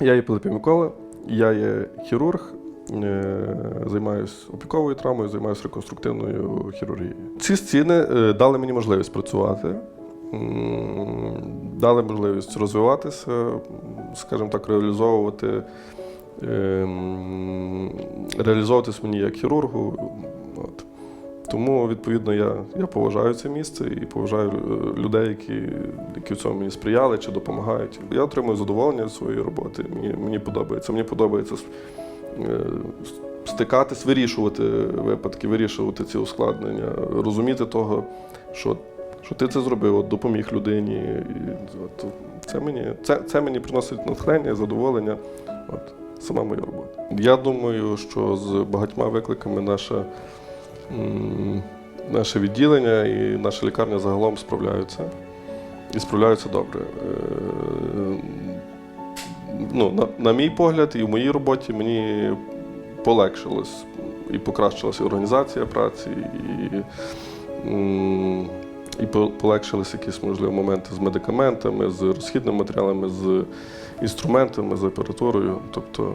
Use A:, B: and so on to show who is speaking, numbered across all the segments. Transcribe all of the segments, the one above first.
A: Я є Пилипів Микола, я є хірург, е, займаюся опіковою травмою, займаюся реконструктивною хірургією. Ці стіни е, дали мені можливість працювати, дали можливість розвиватися, скажімо так, реалізовувати, ем, реалізовуватись мені як хірургу. Тому, відповідно, я, я поважаю це місце і поважаю е, людей, які, які в цьому мені сприяли чи допомагають. Я отримую задоволення від своєї роботи. Мені, мені подобається. Мені подобається е, стикатись, вирішувати випадки, вирішувати ці ускладнення, розуміти того, що, що ти це зробив, от, допоміг людині. І, от, це, мені, це, це мені приносить натхнення, задоволення. От, сама моя робота. Я думаю, що з багатьма викликами наша. Наше відділення і наша лікарня загалом справляються і справляються добре. Е, Ну, на, на мій погляд, і в моїй роботі мені полегшилось і покращилася організація праці, і, і полегшились якісь, можливо, моменти з медикаментами, з розхідними матеріалами, з інструментами, з апаратурою. Тобто,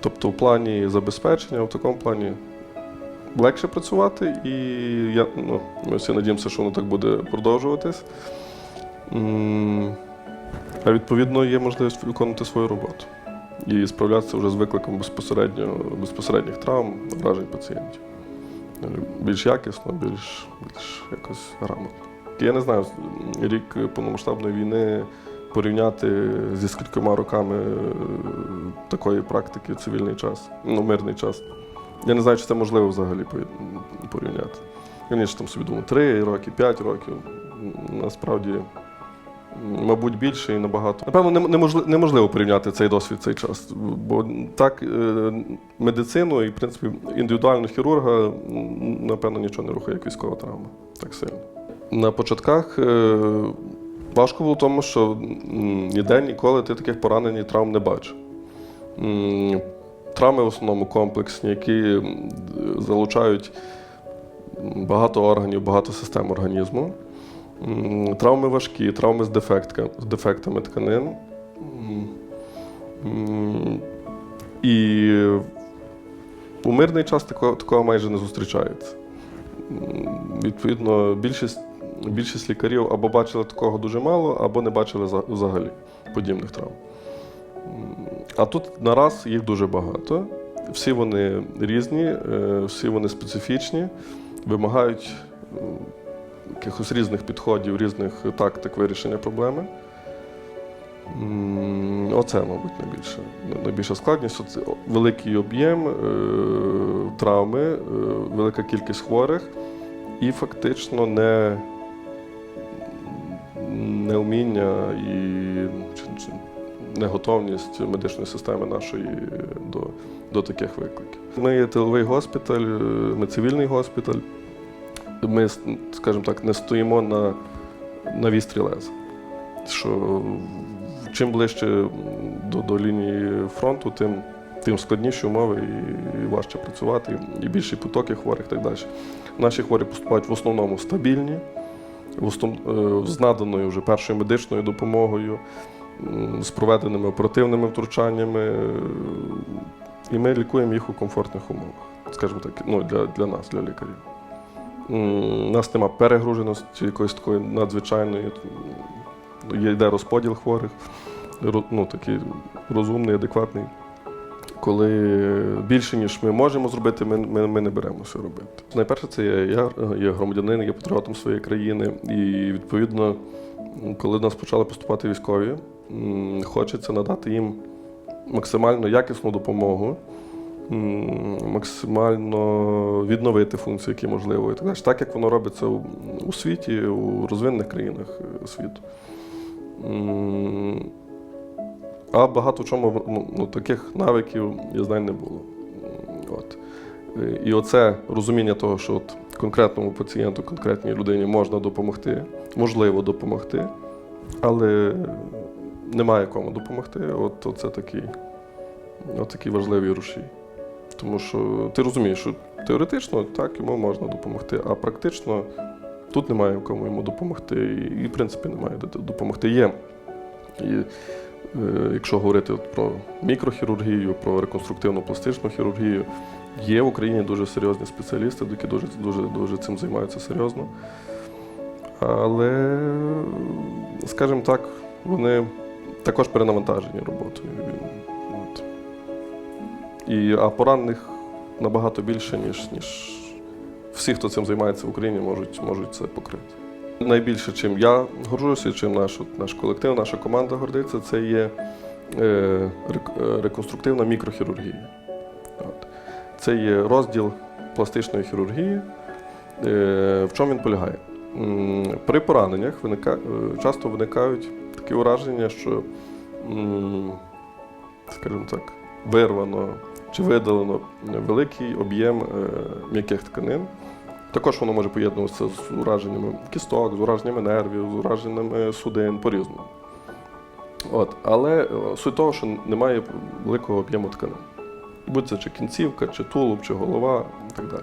A: тобто в плані забезпечення, в такому плані легше працювати, і я, ну, ми всі надіємося, що воно так буде продовжуватись. А відповідно є можливість виконувати свою роботу і справлятися вже з викликом безпосередньо, безпосередніх травм, вражень пацієнтів. Е, Більш якісно, більш, більш якось грамотно. Я не знаю, рік повномасштабної війни порівняти зі скількома роками е, такої практики в цивільний час, ну, мирний час. Я не знаю, чи це можливо взагалі порівняти. Ж там собі думав, 3 роки, 5 років. Насправді, мабуть, більше і набагато. Напевно, неможливо, порівняти цей досвід, цей час. Бо так, е, медицину і, в принципі, індивідуального хірурга, напевно, нічого не рухає, як військова травма. Так сильно. На початках е, важко було тому, що ніде ніколи ти таких поранень і травм не бачив. Травми в основному комплексні, які залучають багато органів, багато систем організму. Травми важкі, травми з, дефектами тканин. І у мирний час такого, такого майже не зустрічається. Відповідно, більшість, більшість лікарів або бачили такого дуже мало, або не бачили взагалі подібних травм. А тут нараз їх дуже багато. Всі вони різні, е, всі вони специфічні, вимагають якихось різних підходів, різних тактик вирішення проблеми. Оце, мабуть, найбільше, найбільша складність. Оце великий об'єм е, травми, е, велика кількість хворих і фактично не, неуміння і неготовність медичної системи нашої до, до таких викликів. Ми тиловий госпіталь, ми цивільний госпіталь. Ми, скажімо так, не стоїмо на, на вістрі леза. Що чим ближче до, до лінії фронту, тим, тим складніші умови і, і важче працювати, і більші потоки хворих і так далі. Наші хворі поступають в основному стабільні, е, з наданою вже першою медичною допомогою, з проведеними оперативними втручаннями. е, І ми лікуємо їх у комфортних умовах, скажімо так, ну, для, для нас, для лікарів. У нас нема перегруженості якоїсь такої надзвичайної. Йде розподіл хворих, ну, такий розумний, адекватний. Коли більше, ніж ми можемо зробити, ми, ми, ми не беремося робити. Найперше, це я, я є громадянин, є патріотом своєї країни. І відповідно, коли до нас почали поступати військові, хочеться надати їм максимально якісну допомогу, максимально відновити функції, які можливо, і так далі. Так як воно робиться у, світі, у розвинених країнах світу. А багато в чому ну, ну, таких навиків і знань не було. От. І оце розуміння того, що от конкретному пацієнту, конкретній людині можна допомогти, можливо допомогти, але немає кому допомогти. От це такий, от такий важливий рушій. Тому що ти розумієш, що теоретично так йому можна допомогти, а практично тут немає кому йому допомогти, і, в принципі немає де допомогти. Є і е, якщо говорити про мікрохірургію, про реконструктивну пластичну хірургію, є в Україні дуже серйозні спеціалісти, які дуже, дуже, дуже цим займаються серйозно. Але, скажімо так, вони також перенавантажені роботою. От. І, а поранених набагато більше, ніж, ніж всі, хто цим займається в Україні, можуть, можуть це покрити. Найбільше, чим я горжуся, чим наш, наш колектив, наша команда гордиться, це є е, е, реконструктивна мікрохірургія. От. Це є розділ пластичної хірургії. Е, в чому він полягає? При пораненнях виника, е, часто виникають такі ураження, що, скажімо так, вирвано чи видалено великий об'єм е, м'яких тканин. Також воно може поєднуватися з ураженнями кісток, з ураженнями нервів, з ураженнями судин по-різному. От. Але е, суть того, що немає великого об'єму тканин. Будь це чи кінцівка, чи тулуб, чи голова і так далі.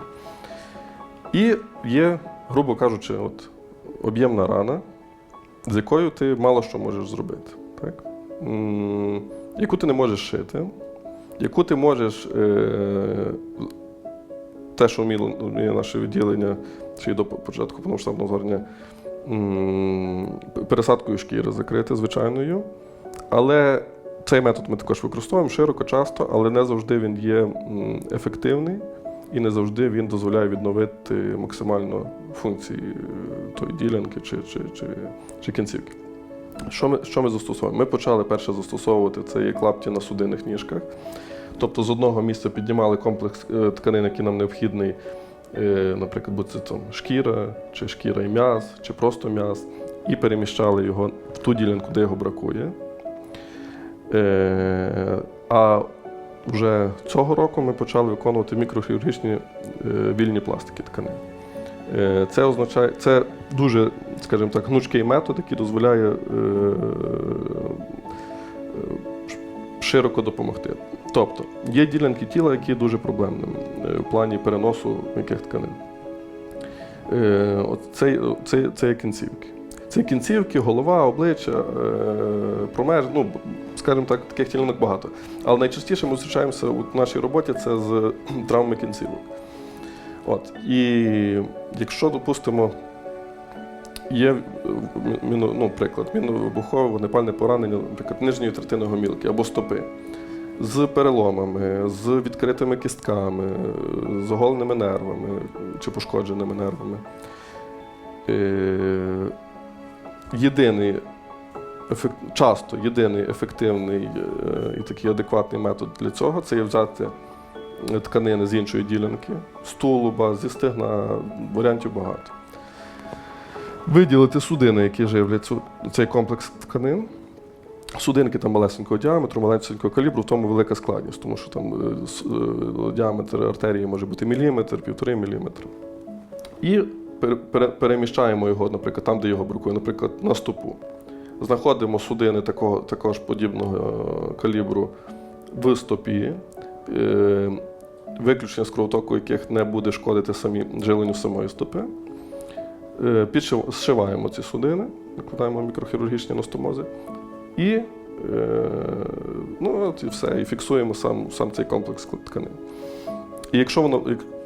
A: І є, грубо кажучи, от, об'ємна рана, з якою ти мало що можеш зробити. Так? Яку ти не можеш шити, яку ти можеш е, те, що вміло наше відділення ще до початку повномасштабного вторгнення, пересадкою шкіри закрити звичайною. Але цей метод ми також використовуємо широко, часто, але не завжди він є ефективний і не завжди він дозволяє відновити максимально функції е, тої ділянки чи, чи, чи, чи кінцівки. Що ми, що ми застосовуємо? Ми почали перше застосовувати це є клапті на судинних ніжках. Тобто з одного місця піднімали комплекс е, тканин, який нам необхідний, е, наприклад, будь це там шкіра, чи шкіра і м'яз, чи просто м'яз, і переміщали його в ту ділянку, де його бракує. А вже цього року ми почали виконувати мікрохірургічні е, вільні пластики тканин. Е, Це означає, це дуже, скажімо так, гнучкий метод, який дозволяє е, широко допомогти. Тобто є ділянки тіла, які дуже проблемними в плані переносу м'яких тканин. Це, це, це є кінцівки. Це кінцівки, голова, обличчя, е, промеж, ну, скажімо так, таких ділянок багато. Але найчастіше ми зустрічаємося у нашій роботі це з травми кінцівок. От. І якщо, допустимо, є е, ну, приклад, міновибухове вогнепальне поранення, наприклад, нижньої третини гомілки або стопи з переломами, з відкритими кістками, з оголеними нервами чи пошкодженими нервами. Е, Єдиний ефект, часто єдиний ефективний е, і такий адекватний метод для цього це є взяти тканини з іншої ділянки, з тулуба, зі стегна, варіантів багато. Виділити судини, які живлять цей комплекс тканин. Судинки там малесенького діаметру, малесенького калібру, в тому велика складність, тому що там е, е, діаметр артерії може бути міліметр, півтори міліметра. І переміщаємо його, наприклад, там, де його бракує, наприклад, на стопу. Знаходимо судини такого, також подібного е, калібру в стопі, е, виключення з кровотоку, яких не буде шкодити самі жиленню самої стопи. Е, підшив- Зшиваємо ці судини, накладаємо мікрохірургічні анастомози і, ну, от і все, і фіксуємо сам, сам цей комплекс тканин. І якщо воно,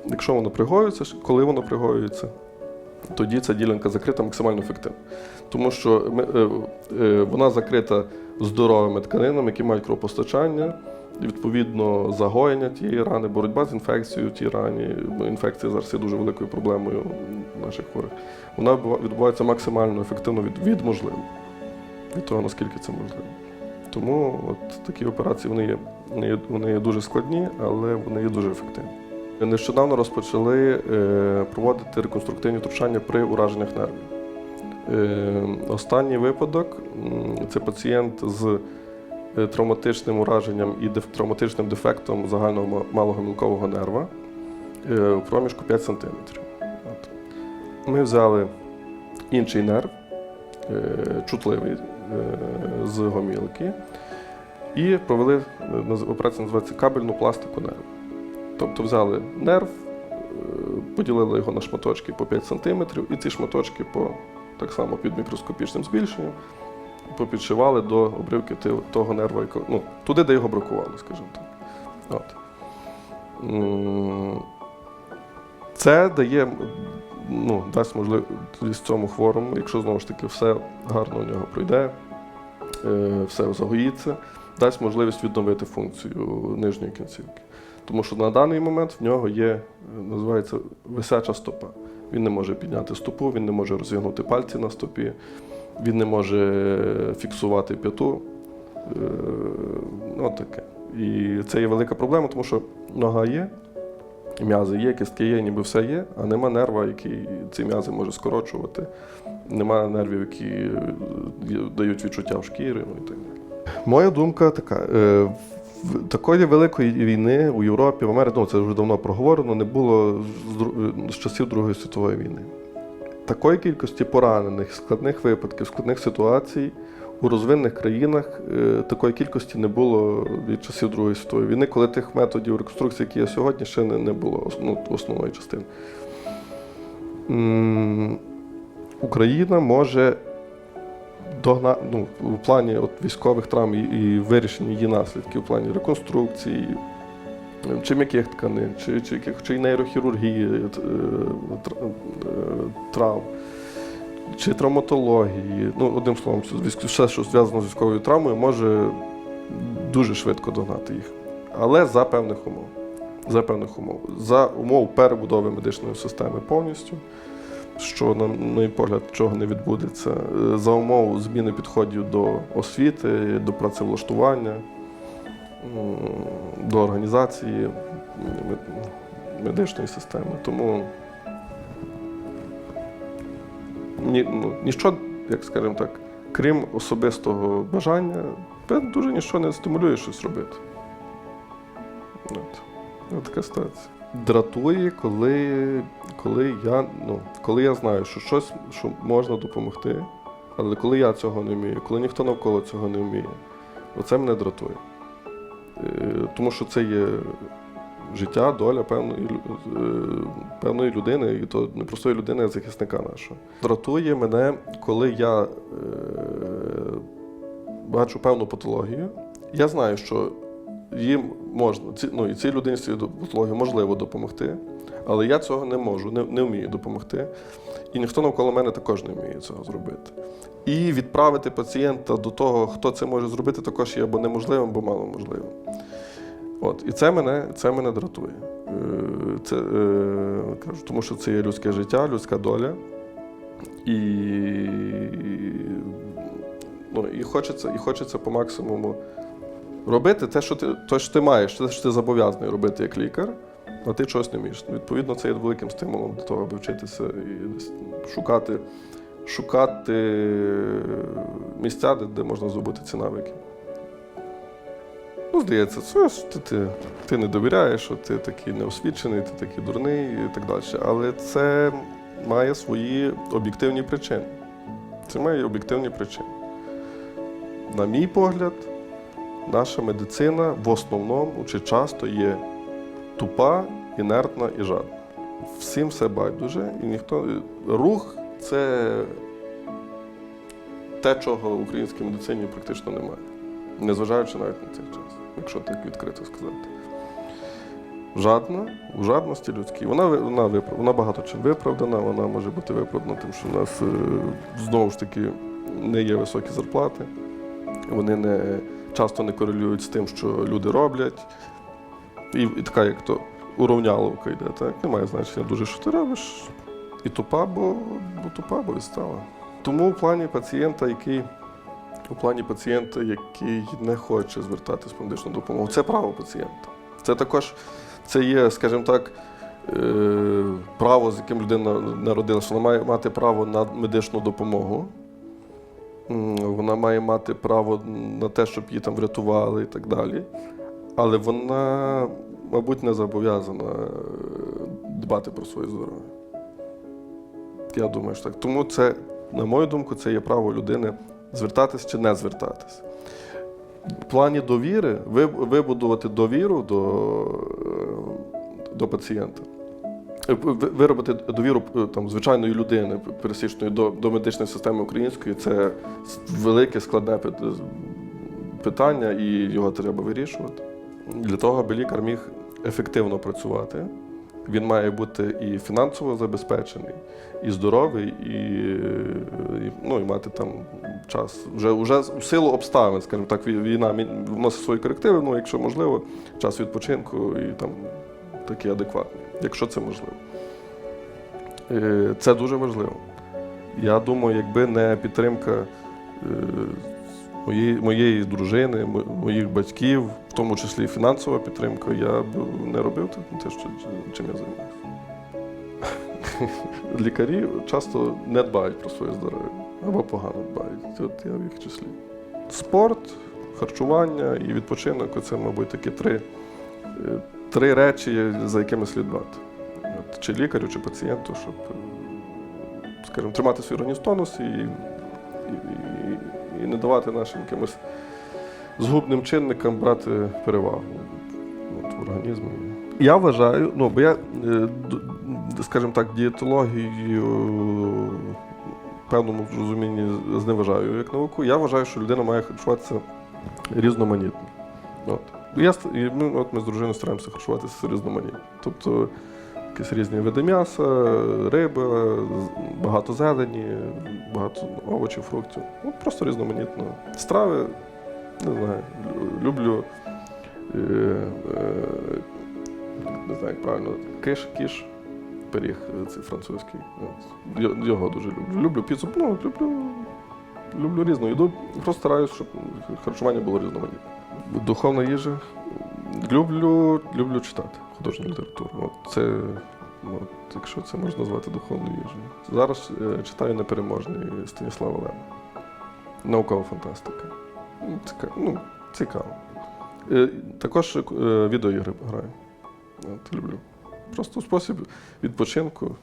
A: якщо воно пригоюється, коли воно пригоюється, тоді ця ділянка закрита максимально ефективно. Тому що е, е, вона закрита здоровими тканинами, які мають кровопостачання, відповідно загоєння тієї рани, боротьба з інфекцією тій рані. Інфекція зараз є дуже великою проблемою наших хворих. Вона відбувається максимально ефективно від, від можливого, від того, наскільки це можливо. Тому от такі операції вони є, вони є дуже складні, але вони є дуже ефективні. Нещодавно розпочали е, проводити реконструктивні втручання при ураженнях нервів. Е, останній випадок це пацієнт з е, травматичним ураженням і травматичним дефектом загального малого мілкового нерва у проміжку 5 см. Ми взяли інший нерв, чутливий з гомілки, і провели операція називається кабельну пластику нерву. Тобто взяли нерв, е, поділили його на шматочки по 5 см, і ці шматочки по так само під мікроскопічним збільшенням попідшивали до обривки того нерва, ну, туди, де його бракувало, скажімо так. От. Це дає, ну, дасть можливість цьому хворому, якщо знову ж таки все гарно у нього пройде, е, все загоїться, дасть можливість відновити функцію нижньої кінцівки. Тому що на даний момент в нього є, е, називається висяча стопа. Він не може підняти стопу, він не може розігнути пальці на стопі, він не може фіксувати п'яту. Е, Ну, таке. І це є велика проблема, тому що нога є, м'язи є, кістки є, ніби все є, а нема нерва, який ці м'язи може скорочувати. Нема нервів, які е, дають відчуття в шкірі. Ну, і так. Моя думка така. Такої великої війни у Європі, в Америці, ну це вже давно проговорено, не було з, часів Другої світової війни. Такої кількості поранених, складних випадків, складних ситуацій у розвинених країнах е, такої кількості не було від часів Другої світової війни, коли тих методів реконструкції, які є сьогодні, ще не, було ну, основної частини. Україна може догна... ну, у плані от військових травм і, і вирішення її наслідків, у плані реконструкції, чи м'яких тканин, чи, чи, чи нейрохірургії е, е, е, травм, чи травматології. Ну, одним словом, все, що зв'язано з військовою травмою, може дуже швидко догнати їх. Але за певних умов. За певних умов. За умов перебудови медичної системи повністю що, на мій погляд, чого не відбудеться, е, за умов зміни підходів до освіти, до працевлаштування, до організації медичної системи. Тому ні, ну, ніщо, як скажемо так, крім особистого бажання, дуже ніщо не стимулює щось робити. От. От така ситуація. Дратує, коли, коли, я, ну, коли я знаю, що щось що можна допомогти, але коли я цього не вмію, коли ніхто навколо цього не вміє, оце мене дратує. Е, Тому що це є життя, доля певної, е, певної людини, і то не простої людини, а захисника нашого. Дратує мене, коли я е, бачу певну патологію. Я знаю, що їм можна, ці, ну, і цій людині з цією патологією можливо допомогти, але я цього не можу, не, не вмію допомогти. І ніхто навколо мене також не вміє цього зробити. І відправити пацієнта до того, хто це може зробити, також є або неможливим, або маломожливим. От, і це мене, це мене дратує. Е, Це, е, кажу, тому що це є людське життя, людська доля. І, ну, і, хочеться, і хочеться по максимуму робити те, що ти, те, що ти маєш, те, що ти зобов'язаний робити як лікар, а ти чогось не вмієш. Відповідно, це є великим стимулом до того, аби вчитися і шукати, шукати місця, де, де можна здобути ці навики. Ну, здається, це ти, ти, ти не довіряєш, що ти такий неосвічений, ти такий дурний і так далі. Але це має свої об'єктивні причини. Це має об'єктивні причини. На мій погляд, наша медицина в основному чи часто є тупа, інертна і жадна. Всім все байдуже, і ніхто. Рух це те, чого в українській медицині практично немає, незважаючи навіть на цей час, якщо так відкрито сказати. Жадна, у жадності людській. Вона, вона, виправ- вона багато чим виправдана, вона може бути виправдана тим, що в нас е, знову ж таки не є високі зарплати. Вони не, часто не корелюють з тим, що люди роблять. І, і така, як то уравняловка йде. Так? Немає значення дуже, що ти робиш. І тупа, бо, бо тупа, бо відстала. Тому в плані пацієнта, який у плані пацієнта, який не хоче звертатись по медичну допомогу, це право пацієнта. Це також це є, скажімо так, е, право, з яким людина народилася. Вона має мати право на медичну допомогу. Вона має мати право на те, щоб її там врятували і так далі. Але вона, мабуть, не зобов'язана е, дбати про своє здоров'я. Я думаю, що так. Тому це, на мою думку, це є право людини звертатись чи не звертатись. В плані довіри, вибудувати довіру до, е, до пацієнта. Е, ви- виробити довіру е, там, звичайної людини пересічної до, до медичної системи української це велике складне питання, і його треба вирішувати. Для того, аби лікар міг ефективно працювати, він має бути і фінансово забезпечений, і здоровий, і, і, ну, і мати там час. Вже, вже в силу обставин, скажімо так, війна вносить свої корективи, ну, якщо можливо, час відпочинку і там такий адекватний, якщо це можливо. Е, Це дуже важливо. Я думаю, якби не підтримка е, моєї, моєї дружини, моїх батьків, в тому числі фінансова підтримка, я б не робив те- що, чим я займаюся. Лікарі часто не дбають про своє здоров'я або погано дбають. От я в їх числі. Спорт, харчування і відпочинок це, мабуть, такі три, е, три речі, за якими слід дбати. От, чи лікарю, чи пацієнту, щоб, е, скажімо, тримати свій організм в тонусі і, і, і, і не давати нашим якимось згубним чинникам брати перевагу от, в організмі. Я вважаю, ну, бо я, е, скажімо так, дієтологію в певному розумінні зневажаю як науку. Я вважаю, що людина має харчуватися різноманітно. От. Я, ми, от ми з дружиною стараємося харчуватися різноманітно. Тобто якісь різні види м'яса, риба, багато зелені, багато овочів, фруктів. Ну, просто різноманітно. Страви, не знаю, люблю. Е, е, не знаю, як правильно, киш, кіш, пиріг е, цей французький. Його дуже люблю. Люблю піцу, ну, люблю, люблю різну їду. Просто стараюсь, щоб харчування було різноманітне. Духовна їжа. Люблю, люблю читати художню літературу. От це, от, якщо це можна назвати духовною їжею. Зараз е, читаю непереможний Станіслава Лема. Наукова фантастика. Ну, Цікаво. Ну, цікаво. Е, Також е, відеоігри граю. От, люблю. Просто спосіб відпочинку.